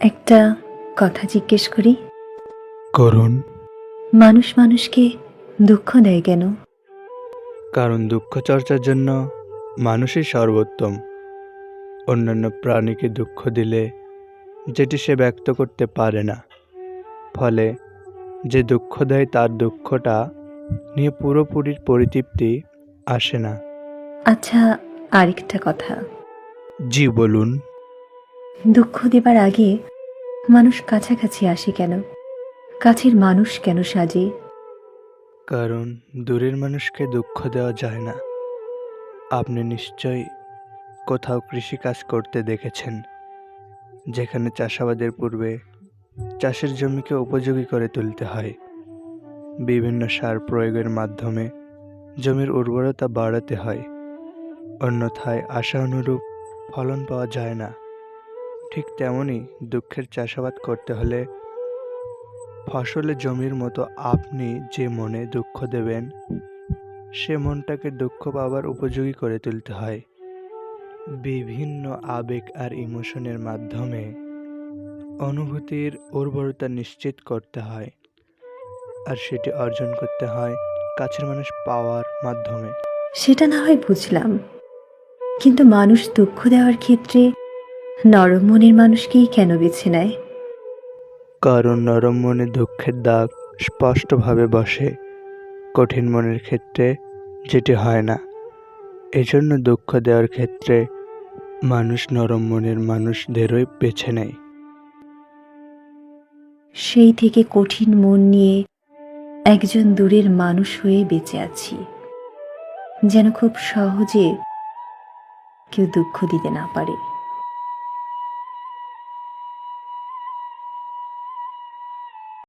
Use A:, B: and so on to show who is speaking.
A: একটা কথা জিজ্ঞেস করি।
B: করুন।
A: মানুষ মানুষকে দুঃখ দেয় কেন?
B: কারণ দুঃখ চর্চার জন্য মানুষই সর্বোত্তম। অন্যান্য প্রাণীকে দুঃখ দিলে যেটি সে ব্যক্ত করতে পারে না। ফলে যে দুঃখ দেয় তার দুঃখটা নিয়ে পুরোপুরি পরিতৃপ্তি আসে না।
A: আচ্ছা আরেকটা কথা।
B: জি বলুন।
A: দুঃখ দেবার আগে মানুষ কাছাকাছি আসে কেন? কাছের মানুষ কেন সাজে?
B: কারণ দূরের মানুষকে দুঃখ দেওয়া যায় না। আপনি নিশ্চয়ই কোথাও কৃষিকাজ করতে দেখেছেন, যেখানে চাষাবাদের পূর্বে চাষের জমিকে উপযোগী করে তুলতে হয়। বিভিন্ন সার প্রয়োগের মাধ্যমে জমির উর্বরতা বাড়াতে হয়। অন্যথায় আশা অনুরূপ ফলন পাওয়া যায় না। ঠিক তেমনই দুঃখের চাষাবাদ করতে হলে ফসলে জমির মতো আপনি যে মনে দুঃখ দেবেন, সে মনটাকে দুঃখ পাবার উপযোগী করে তুলতে হয়। বিভিন্ন আবেগ আর ইমোশনের মাধ্যমে অনুভূতির উর্বরতা নিশ্চিত করতে হয় আর সেটি অর্জন করতে হয় কাছের মানুষ পাওয়ার মাধ্যমে।
A: সেটা না হয় বুঝলাম, কিন্তু মানুষ দুঃখ দেওয়ার ক্ষেত্রে নরম মনের মানুষকেই কেন বেছে নেয়?
B: কারণ নরম মনে দুঃখের দাগ স্পষ্টভাবে বসে। কঠিন মনের ক্ষেত্রে যেটি হয় না। এজন্য দুঃখ দেওয়ার ক্ষেত্রে মানুষ নরম মনের মানুষদেরই বেছে নেয়।
A: সেই থেকে কঠিন মন নিয়ে একজন দূরের মানুষ হয়ে বেঁচে আছি। যেন খুব সহজে কেউ দুঃখ দিতে না পারে।